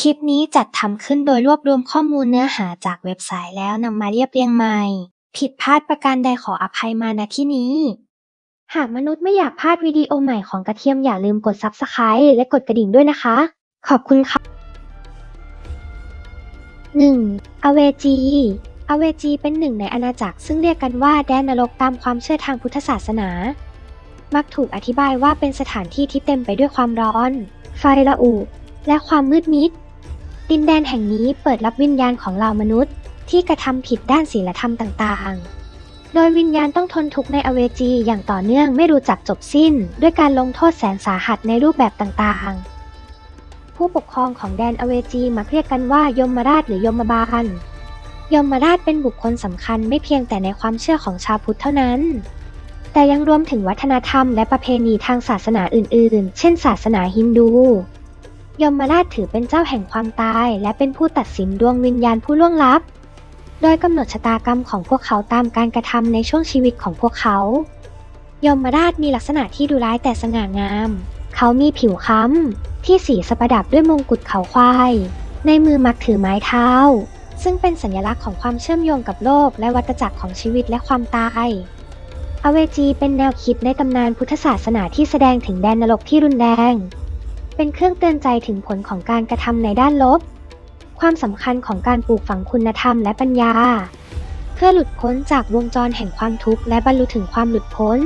คลิปนี้จัดทำขึ้นโดยรวบรวมข้อมูลเนื้อหาจากเว็บไซต์แล้วนำมาเรียบเรียงใหม่ ผิดพลาดประการใดขออภัยมาณที่นี้ หากมนุษย์ไม่อยากพลาดวิดีโอใหม่ของกระเทียมอย่าลืมกด Subscribe และกดกระดิ่งด้วยนะคะ ขอบคุณค่ะ 1. อเวจีอเวจีเป็นหนึ่งในอาณาจักรซึ่งเรียกกันว่าแดนนรกตามความเชื่อทางพุทธศาสนา มักถูกอธิบายว่าเป็นสถานที่ที่เต็มไปด้วยความร้อน ไฟระอุ และความมืดมิด ดินแดนแห่งนี้เปิดรับวิญญาณของเหล่ามนุษย์ ที่กระทำผิดด้านศีลธรรมต่างๆ โดยวิญญาณต้องทนทุกข์ในอเวจีอย่างต่อเนื่องไม่รู้จักจบสิ้น ด้วยการลงโทษแสนสาหัสในรูปแบบต่างๆ ผู้ปกครองของแดนอเวจีมักเรียกกันว่ายมราชหรือยมบาลยมราชเป็นบุคคลสำคัญไม่เพียงแต่ในความเชื่อของชาวพุทธเท่านั้น แต่ยังรวมถึงวัฒนธรรมและประเพณีทางศาสนาอื่นๆ เช่น ศาสนาฮินดู ยมราชถือเป็นเจ้าแห่งความตาย และเป็นผู้ตัดสินดวงวิญญาณผู้ล่วงลับ โดยกำหนดชะตากรรมของพวกเขาตามการกระทำในช่วงชีวิตของพวกเขา ยมราชมีลักษณะที่ดูร้ายแต่สง่างาม เขามีผิวค้ำที่สีสประดับด้วยมงกุฎเขาควาย ในมือมักถือไม้เท้า ซึ่งเป็นสัญลักษณ์ของความเชื่อมโยงกับโลกและวัฏจักรของชีวิตและความตายอเวจีเป็นแนวคิดในตำนานพุทธศาสนาที่แสดงถึงแดนนรกที่รุนแรง เป็นเครื่องเตือนใจถึงผลของการกระทำในด้านลบ ความสำคัญของการปลูกฝังคุณธรรมและปัญญา เพื่อหลุดพ้นจากวงจรแห่งความทุกข์และบรรลุถึงความหลุดพ้น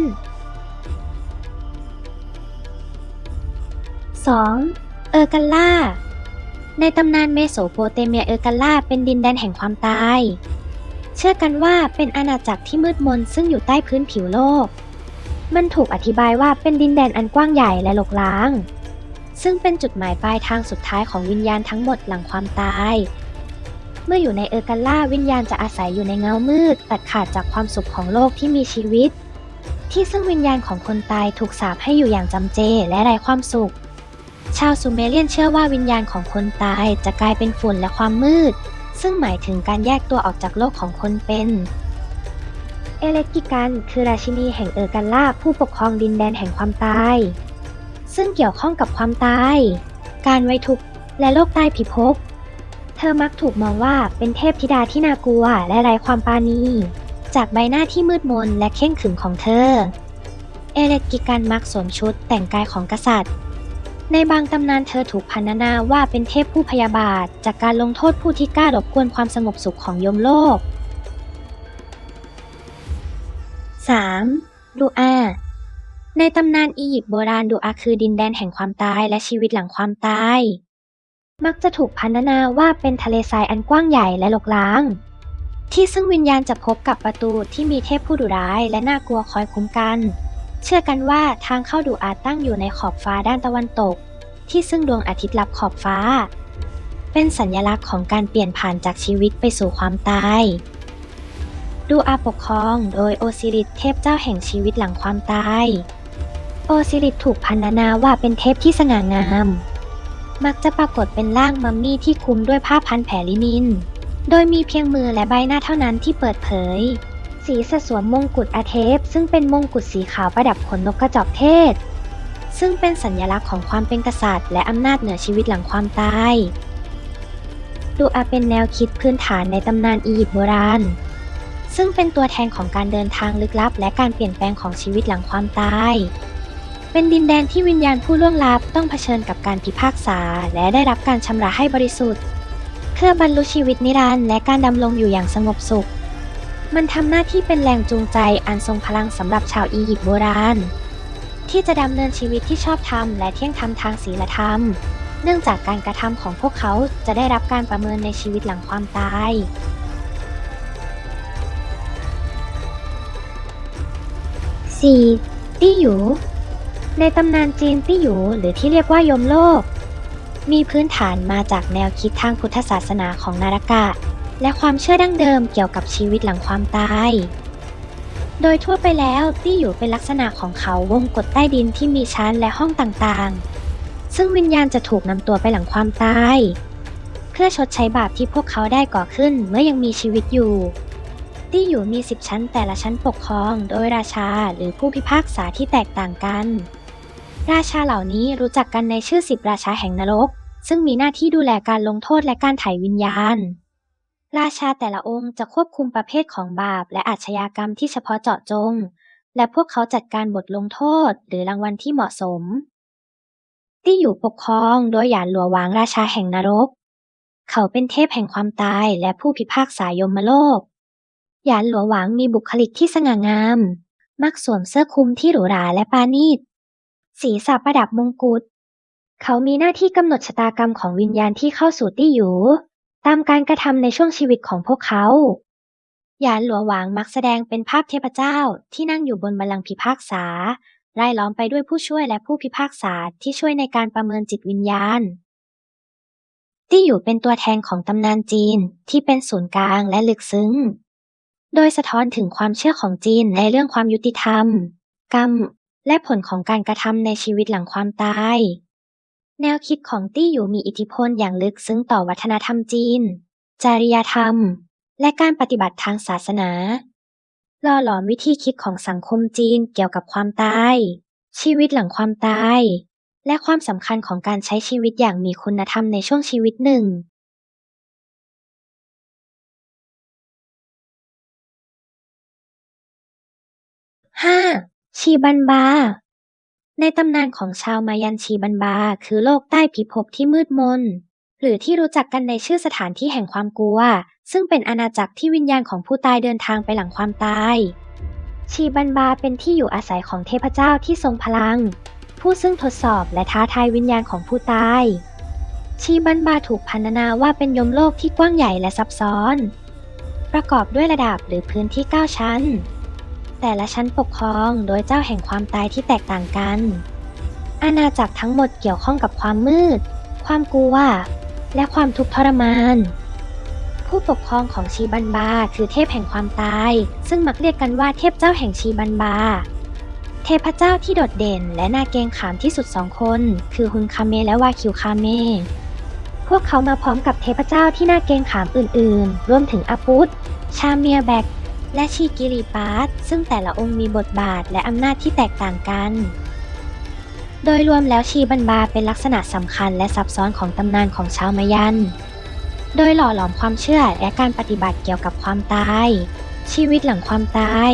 2. เออร์กัลล่า ในตำนานเมโสโปเตเมียเออร์กัลล่าเป็นดินแดนแห่งความตาย เชื่อกันว่าเป็นอาณาจักรที่มืดมนซึ่งอยู่ใต้พื้นผิวโลก มันถูกอธิบายว่าเป็นดินแดนอันกว้างใหญ่และหลกล้าง ซึ่งเป็นจุดหมายปลายทางสุดท้ายของวิญญาณทั้งหมดหลังความตาย เมื่ออยู่ในเออร์กัลล่าวิญญาณจะอาศัยอยู่ในเงามืดตัดขาดจากความสุขของโลกที่มีชีวิต ที่ซึ่งวิญญาณของคนตายถูกสาปให้อยู่อย่างจำเจและไร้ความสุข ชาวซูเมเรียนเชื่อว่าวิญญาณของคนตายจะกลายเป็นฝุ่นและความมืด ซึ่งหมายถึงการแยกตัวออกจากโลกของคนเป็นเอเลกิกันคือราชินีแห่งเออร์กันล่าผู้ปกครองดินแดนแห่งความตาย ซึ่งเกี่ยวข้องกับความตาย การไว้ทุกข์และโลกใต้พิภพ เธอมักถูกมองว่าเป็นเทพธิดาที่น่ากลัวและไร้ความปราณี จากใบหน้าที่มืดมนและเข่งขรึมของเธอ เอเลกิกันมักสวมชุดแต่งกายของกษัตริย์ ในบางตำนานเธอถูกพรรณนาว่าเป็นเทพผู้พยาบาท จากการลงโทษผู้ที่กล้ารบกวนความสงบสุขของยมโลก 3. ดูอา ในตำนานอียิปต์โบราณดูอาคือดินแดนแห่งความตายและชีวิตหลังความตาย มักจะถูกพรรณนาว่าเป็นทะเลทรายอันกว้างใหญ่และหลกล้าง ที่ซึ่งวิญญาณจะพบกับประตูที่มีเทพผู้ดุร้ายและน่ากลัวคอยคุ้มกัน เชื่อกันว่าทางเข้าดูอาตั้งอยู่ในขอบฟ้าด้านตะวันตก ที่ซึ่งดวงอาทิตย์ลับขอบฟ้า เป็นสัญลักษณ์ของการเปลี่ยนผ่านจากชีวิตไปสู่ความตายดูอาปกครองโดยโอซิริสเทพเจ้าแห่งชีวิตหลังความตาย อซิริสถูกพรรณนาว่าเป็นเทพที่สง่างาม มักจะปรากฏเป็นร่างมัมมี่ที่คลุมด้วยผ้าพันแผลลินิน โดยมีเพียงมือและใบหน้าเท่านั้นที่เปิดเผยสีสสวมมงกุฎอาเทพ ซึ่งเป็นมงกุฎสีขาวประดับขนนกกระจอกเทศ ซึ่งเป็นสัญลักษณ์ของความเป็นกษัตริย์ และอำนาจเหนือชีวิตหลังความตาย ดูอาเป็นแนวคิดพื้นฐานในตำนานอียิปต์โบราณซึ่งเป็นตัวแทนของการเดินทางลึกลับ และการเปลี่ยนแปลงของชีวิตหลังความตาย เป็นดินแดนที่วิญญาณผู้ล่วงลับต้องเผชิญกับการพิพากษา และได้รับการชำระให้บริสุทธิ์ เพื่อบรรลุชีวิตนิรันดร์และการดำรงอยู่อย่างสงบสุข มันทำหน้าที่เป็นแรงจูงใจอันทรงพลังสำหรับชาวอียิปต์โบราณ ที่จะดำเนินชีวิตที่ชอบธรรมและเที่ยงธรรมทางศีลธรรม เนื่องจากการกระทำของพวกเขาจะได้รับการประเมินในชีวิตหลังความตาย 4. ตี้หยู ในตำนานจีนตี้หยูหรือที่เรียกว่ายมโลก มีพื้นฐานมาจากแนวคิดทางพุทธศาสนาของนารากะ และความเชื่อดั้งเดิมเกี่ยวกับชีวิตหลังความตาย โดยทั่วไปแล้วตี้หยูเป็นลักษณะของเขาวงกฏใต้ดินที่มีชั้นและห้องต่างๆ ซึ่งวิญญาณจะถูกนำตัวไปหลังความตาย เพื่อชดใช้บาปที่พวกเขาได้ก่อขึ้นเมื่อยังมีชีวิตอยู่ตี้หยูมี 10 ชั้นแต่ละชั้นปกครอง โดยราชาหรือผู้พิพากษาที่แตกต่างกัน ราชาเหล่านี้รู้จักกันในชื่อสิบราชาแห่งนรก ซึ่งมีหน้าที่ดูแลการลงโทษและการไถ่วิญญาณ ราชาแต่ละองค์จะควบคุมประเภทของบาปและอาชญากรรมที่เฉพาะเจาะจง และพวกเขาจัดการบทลงโทษหรือรางวัลที่เหมาะสม ที่อยู่ปกครองโดยหยานหลัววางราชาแห่งนรก เขาเป็นเทพแห่งความตายและผู้พิพากษายมโลกหยานหลัวหวางมีบุคลิกที่สง่างาม มักสวมเสื้อคลุมที่หรูหราและปาณีต ศีรษะประดับมงกุฎเขามีหน้าที่กำหนดชะตากรรมของวิญญาณที่เข้าสู่ตี้อยู่ ตามการกระทำในช่วงชีวิตของพวกเขา ยานหลัวหวางมักแสดงเป็นภาพเทพเจ้าที่นั่งอยู่บนบัลลังก์พิพากษารายล้อมไปด้วยผู้ช่วยและผู้พิพากษาที่ช่วยในการประเมินจิตวิญญาณ ตี้อยู่เป็นตัวแทนของตำนานจีนที่เป็นศูนย์กลางและลึกซึ้ง โดยสะท้อนถึงความเชื่อของจีนในเรื่องความยุติธรรม กรรม และผลของการกระทำในชีวิตหลังความตาย แนวคิดของตี้อยู่มีอิทธิพลอย่างลึกซึ้งต่อวัฒนธรรมจีน จริยธรรม และการปฏิบัติทางศาสนาหล่อหลอมวิธีคิดของสังคมจีนเกี่ยวกับความตาย ชีวิตหลังความตาย และความสำคัญของการใช้ชีวิตอย่างมีคุณธรรมในช่วงชีวิตหนึ่ง 5. ชีบันบา ในตำนานของชาวมายันชีบันบา คือโลกใต้พิภพที่มืดมน หรือที่รู้จักกันในชื่อสถานที่แห่งความกลัว ซึ่งเป็นอาณาจักรที่วิญญาณของผู้ตายเดินทางไปหลังความตาย ชีบันบาเป็นที่อยู่อาศัยของเทพเจ้าที่ทรงพลัง ผู้ซึ่งทดสอบและท้าทายวิญญาณของผู้ตาย ชีบันบาถูกพรรณนาว่าเป็นยมโลกที่กว้างใหญ่และซับซ้อน ประกอบด้วยระดับหรือพื้นที่ 9 ชั้น แต่ละชั้นปกครองโดยเจ้าแห่งความตายที่แตกต่างกัน อาณาจักรทั้งหมดเกี่ยวข้องกับความมืด ความกลัว และความทุกข์ทรมาน ผู้ปกครองของชีบันบาคือเทพแห่งความตาย ซึ่งมักเรียกกันว่าเทพเจ้าแห่งชีบันบา เทพเจ้าที่โดดเด่นและน่าเกรงขามที่สุดสองคน คือฮุนคาเมและวาคิวคาเมพวกเขามาพร้อมกับเทพเจ้าที่น่าเกรงขามอื่นๆ รวมถึงอาปุตชาเมียแบก และชีกิริปาสซึ่งแต่ละองค์มีบทบาทและอำนาจที่แตกต่างกัน โดยรวมแล้วชีบันบาเป็นลักษณะสำคัญและซับซ้อนของตำนานของชาวมายัน โดยหล่อหลอมความเชื่อและการปฏิบัติเกี่ยวกับความตาย ชีวิตหลังความตาย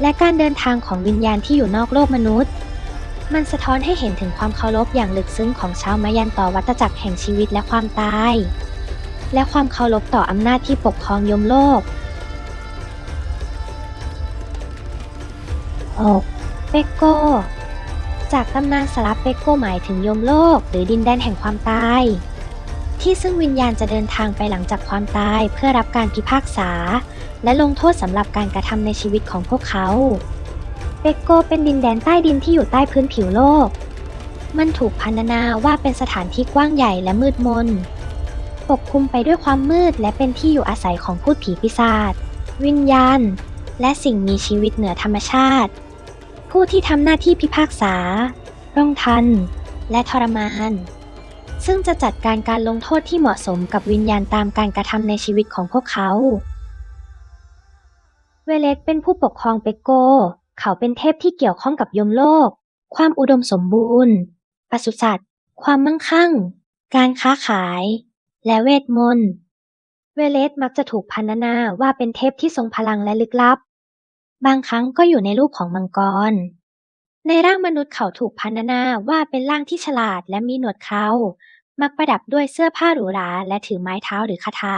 และการเดินทางของวิญญาณที่อยู่นอกโลกมนุษย์ มันสะท้อนให้เห็นถึงความเคารพอย่างลึกซึ้งของชาวมายันต่อวัฏจักรแห่งชีวิตและความตาย และความเคารพต่ออำนาจที่ปกครองยมโลก 6. เปโก จากตำนานสลับเปโกหมายถึงยมโลก หรือดินแดนแห่งความตาย ที่ซึ่งวิญญาณจะเดินทางไปหลังจากความตายเพื่อรับการพิพากษา และลงโทษสำหรับการกระทำในชีวิตของพวกเขา เปโกเป็นดินแดนใต้ดินที่อยู่ใต้พื้นผิวโลก มันถูกพรรณนาว่าเป็นสถานที่กว้างใหญ่และมืดมนปกคลุมไปด้วยความมืดและเป็นที่อยู่อาศัยของพูดผีปีศาจวิญญาณ และสิ่งมีชีวิตเหนือธรรมชาติ ผู้ที่ทำหน้าที่พิพากษาร่องทัน และทรมาน ซึ่งจะจัดการการลงโทษที่เหมาะสมกับวิญญาณตามการกระทำในชีวิตของพวกเขา เวเลสเป็นผู้ปกครองเปกโก เขาเป็นเทพที่เกี่ยวข้องกับยมโลก ความอุดมสมบูรณ์ปศุสัตว์ ความมั่งคั่ง การค้าขาย และเวทมนต์ เวเลสมักจะถูกพรรณนาว่าเป็นเทพที่ทรงพลังและลึกลับ บางครั้งก็อยู่ในรูปของมังกร ในร่างมนุษย์เขาถูกพรรณนาว่าเป็นร่างที่ฉลาดและมีหนวดเขามักประดับด้วยเสื้อผ้าหรูหราและถือไม้เท้าหรือคาถา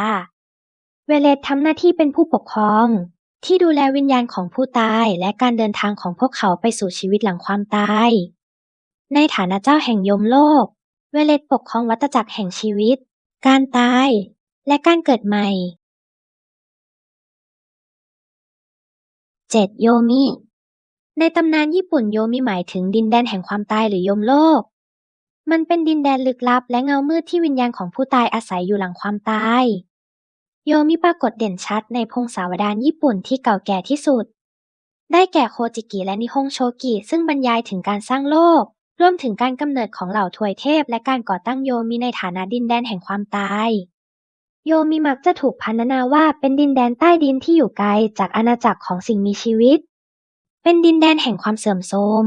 เวเลสทำหน้าที่เป็นผู้ปกครอง ที่ดูแลวิญญาณของผู้ตายและการเดินทางของพวกเขาไปสู่ชีวิตหลังความตาย ในฐานะเจ้าแห่งยมโลก เวเลสปกครองวัฏจักรแห่งชีวิต การตาย และการเกิดใหม่ 7. โยมิ ในตำนานญี่ปุ่นโยมิหมายถึงดินแดนแห่งความตายหรือยมโลก มันเป็นดินแดนลึกลับและเงามืดที่วิญญาณของผู้ตายอาศัยอยู่หลังความตาย โยมิปรากฏเด่นชัดในพงศาวดารญี่ปุ่นที่เก่าแก่ที่สุด ได้แก่โคจิกิและนิฮงโชกิซึ่งบรรยายถึงการสร้างโลก รวมถึงการกำเนิดของเหล่าทวยเทพ และการก่อตั้งโยมิในฐานะดินแดนแห่งความตาย โยมิมักจะถูกพรรณนาว่าเป็นดินแดนใต้ดินที่อยู่ไกลจากอาณาจักรของสิ่งมีชีวิต เป็นดินแดนแห่งความเสื่อมโทรม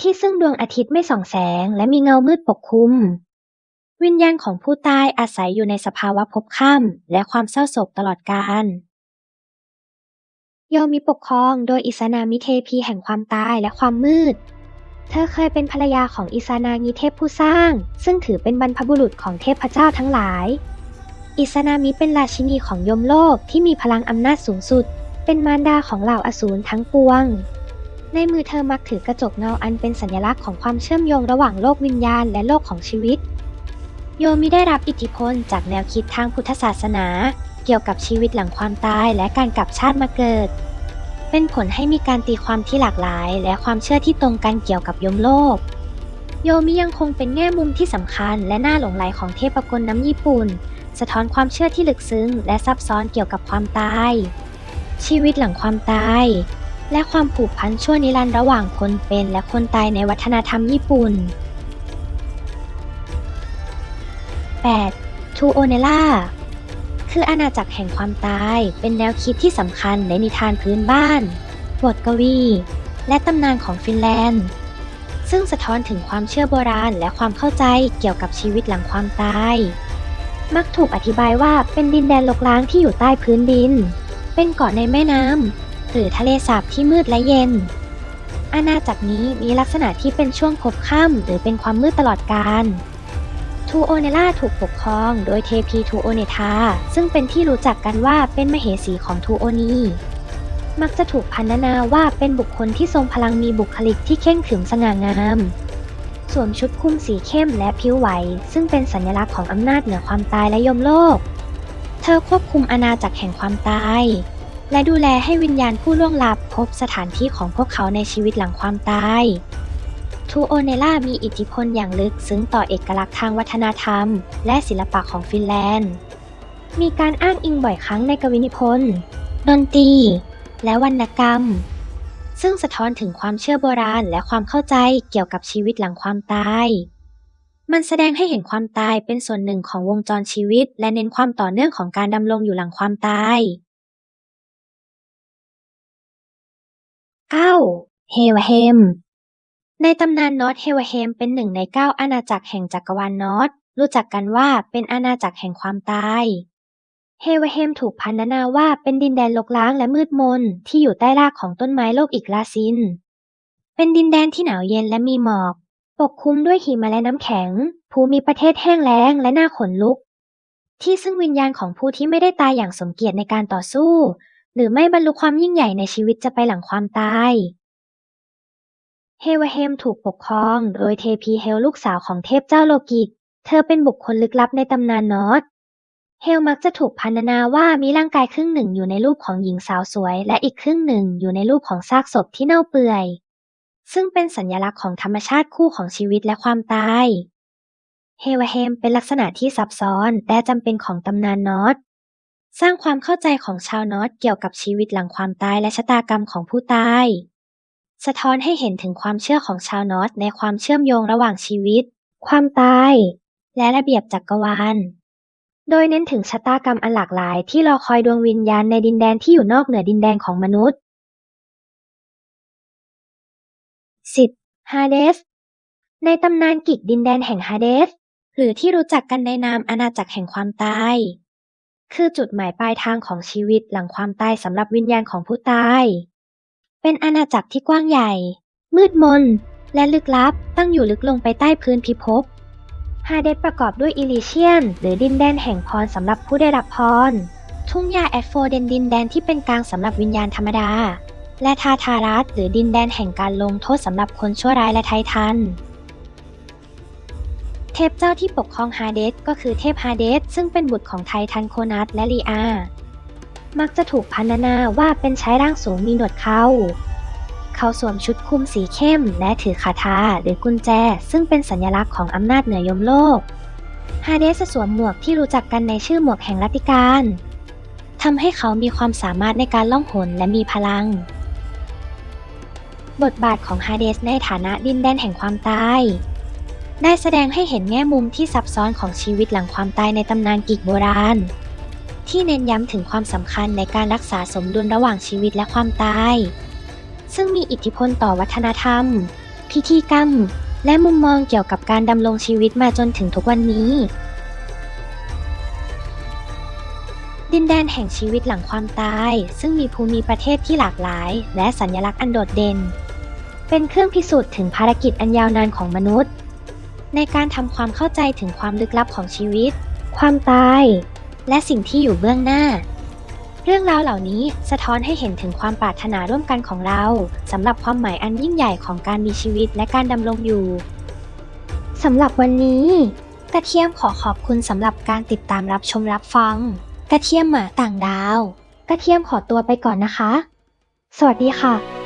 ที่ซึ่งดวงอาทิตย์ไม่ส่องแสง และมีเงามืดปกคลุม วิญญาณของผู้ตายอาศัยอยู่ในสภาวะภพค่ำและความเศร้าโศกตลอดกาลโยมิปกครองโดยอิสานามิเทพีแห่งความตายและความมืด เธอเคยเป็นภรรยาของอิสานามิเทพผู้สร้าง ซึ่งถือเป็นบรรพบุรุษของเทพเจ้าทั้งหลาย อิสานามิเป็นราชินีของยมโลกที่มีพลังอำนาจสูงสุด เป็นมารดาของเหล่าอสูรทั้งปวง ในมือเธอมักถือกระจกเงาอันเป็นสัญลักษณ์ของความเชื่อมโยงระหว่างโลกวิญญาณและโลกของชีวิต โยมิได้รับอิทธิพลจากแนวคิดทางพุทธศาสนา เกี่ยวกับชีวิตหลังความตายและการกลับชาติมาเกิด เป็นผลให้มีการตีความที่หลากหลาย และความเชื่อที่ตรงกันเกี่ยวกับยมโลกโยมิยังคงเป็นแง่มุมที่สำคัญและน่าหลงไหลของเทพกลน้ำญี่ปุ่น สะท้อนความเชื่อที่ลึกซึ้ง และซับซ้อนเกี่ยวกับความตาย ชีวิตหลังความตาย และความผูกพันชั่วนิรันดร์ระหว่างคนเป็นและคนตายในวัฒนธรรมญี่ปุ่น 8. ทูโอเนล่าคืออาณาจักรแห่งความตายเป็นแนวคิดที่สำคัญในนิทานพื้นบ้าน บทกวี และตำนานของฟินแลนด์ ซึ่งสะท้อนถึงความเชื่อโบราณและความเข้าใจเกี่ยวกับชีวิตหลังความตาย มักถูกอธิบายว่าเป็นดินแดนลกล้างที่อยู่ใต้พื้นดิน เป็นเกาะในแม่น้ำหรือทะเลสาบที่มืดและเย็น อาณาจักรนี้มีลักษณะที่เป็นช่วงพบค่ำหรือเป็นความมืดตลอดกาลทูโอเนล่าถูกปกครองโดยเทพีทูโอเนทาซึ่งเป็นที่รู้จักกันว่าเป็นมเหสีของทูโอนีมักจะถูกพันนาว่าเป็นบุคคลที่ทรงพลังมีบุคลิกที่เข่งขรึมสง่างาม สวมชุดคลุมสีเข้มและผิวไหว ซึ่งเป็นสัญลักษณ์ของอำนาจเหนือความตายและยมโลก เธอควบคุมอาณาจักรแห่งความตาย และดูแลให้วิญญาณผู้ล่วงลับพบสถานที่ของพวกเขาในชีวิตหลังความตายทูโอเนล่ามีอิทธิพลอย่างลึกซึ้งต่อเอกลักษณ์ทางวัฒนธรรม และศิลปะของฟินแลนด์ มีการอ้างอิงบ่อยครั้งในกวีนิพนธ์ดนตรี และวรรณกรรม ซึ่งสะท้อนถึงความเชื่อโบราณและความเข้าใจเกี่ยวกับชีวิตหลังความตาย มันแสดงให้เห็นความตายเป็นส่วนหนึ่งของวงจรชีวิต และเน้นความต่อเนื่องของการดำรงอยู่หลังความตาย 9. เฮวาเฮม ในตำนานนอตเฮวาเฮมเป็นหนึ่งในเก้าอาณาจักรแห่งจักรวาลนอตรู้จักกันว่าเป็นอาณาจักรแห่งความตาย เฮวาเฮมถูกพันนาว่าเป็นดินแดนลกล้างและมืดมนที่อยู่ใต้รากของต้นไม้โลกอีกลาซิน เป็นดินแดนที่หนาวเย็นและมีหมอก ปกคลุมด้วยหิมะและน้ำแข็ง ภูมิประเทศแห้งแล้งและน่าขนลุก ที่ซึ่งวิญญาณของผู้ที่ไม่ได้ตายอย่างสมเกียรติในการต่อสู้ หรือไม่บรรลุความยิ่งใหญ่ในชีวิตจะไปหลังความตายเฮวาเฮมถูกปกครอง โดยเทพีเฮลลูกสาวของเทพเจ้าโลกิก เธอเป็นบุคคลลึกลับในตำนานนอต เฮลมักจะถูกพันนาว่ามีร่างกายครึ่งหนึ่งอยู่ในรูปของหญิงสาวสวย และอีกครึ่งหนึ่งอยู่ในรูปของซากศพที่เน่าเปื่อย ซึ่งเป็นสัญลักษณ์ของธรรมชาติคู่ของชีวิตและความตาย เฮวาเฮมเป็นลักษณะที่ซับซ้อนและจำเป็นของตำนานนอตสร้างความเข้าใจของชาวนอตเกี่ยวกับชีวิตหลังความตายและชะตากรรมของผู้ตาย สะท้อนให้เห็นถึงความเชื่อของชาวนอตในความเชื่อมโยงระหว่างชีวิต ความตาย และระเบียบจักรวาล โดยเน้นถึงชะตากรรมอันหลากหลายที่รอคอยดวงวิญญาณในดินแดนที่อยู่นอกเหนือดินแดนของมนุษย์ 10. ฮาเดส ในตำนานกิกดินแดนแห่งฮาเดส หรือที่รู้จักกันในนามอาณาจักรแห่งความตาย คือจุดหมายปลายทางของชีวิตหลังความตายสำหรับวิญญาณของผู้ตาย เป็นอาณาจักรที่กว้างใหญ่ มืดมน และลึกลับตั้งอยู่ลึกลงไปใต้พื้นพิภพ ฮาเดสประกอบด้วยอิลิเชียน หรือดินแดนแห่งพรสำหรับผู้ได้รับพร ทุ่งหญ้าแอดโฟเดนดินแดนที่เป็นกลางสำหรับวิญญาณธรรมดา และทาทารัสหรือดินแดนแห่งการลงโทษสำหรับคนชั่วร้ายและไททัน เทพเจ้าที่ปกครองฮาเดสก็คือเทพฮาเดสซึ่งเป็นบุตรของไททันโคนัสและลีอา มักจะถูกพันนาว่าเป็นใช้ร่างสูงมีหนวดเขา เขาสวมชุดคลุมสีเข้ม และถือคาถาหรือกุญแจ ซึ่งเป็นสัญลักษณ์ของอำนาจเหนือยมโลก ฮาเดสสวมหมวกที่รู้จักกันในชื่อหมวกแห่งรัติการทำให้เขามีความสามารถในการล่องหนและมีพลัง บทบาทของฮาเดสในฐานะดินแดนแห่งความตาย ได้แสดงให้เห็นแง่มุมที่ซับซ้อนของชีวิตหลังความตายในตำนานกรีกโบราณ ที่เน้นย้ำถึงความสำคัญในการรักษาสมดุลระหว่างชีวิตและความตาย ซึ่งมีอิทธิพลต่อวัฒนธรรม พิธีกรรม และมุมมองเกี่ยวกับการดำรงชีวิตมาจนถึงทุกวันนี้ ดินแดนแห่งชีวิตหลังความตาย ซึ่งมีภูมิประเทศที่หลากหลาย และสัญลักษณ์อันโดดเด่น เป็นเครื่องพิสูจน์ถึงภารกิจอันยาวนานของมนุษย์ ในการทำความเข้าใจถึงความลึกลับของชีวิต ความตาย และสิ่งที่อยู่เบื้องหน้า เรื่องราวเหล่านี้สะท้อนให้เห็นถึงความปรารถนาร่วมกันของเราสำหรับความหมายอันยิ่งใหญ่ของการมีชีวิตและการดำรงอยู่สำหรับวันนี้กระเทียมขอขอบคุณสำหรับการติดตามรับชมรับฟัง กระเทียมหมาต่างดาว กระเทียมขอตัวไปก่อนนะคะ สวัสดีค่ะ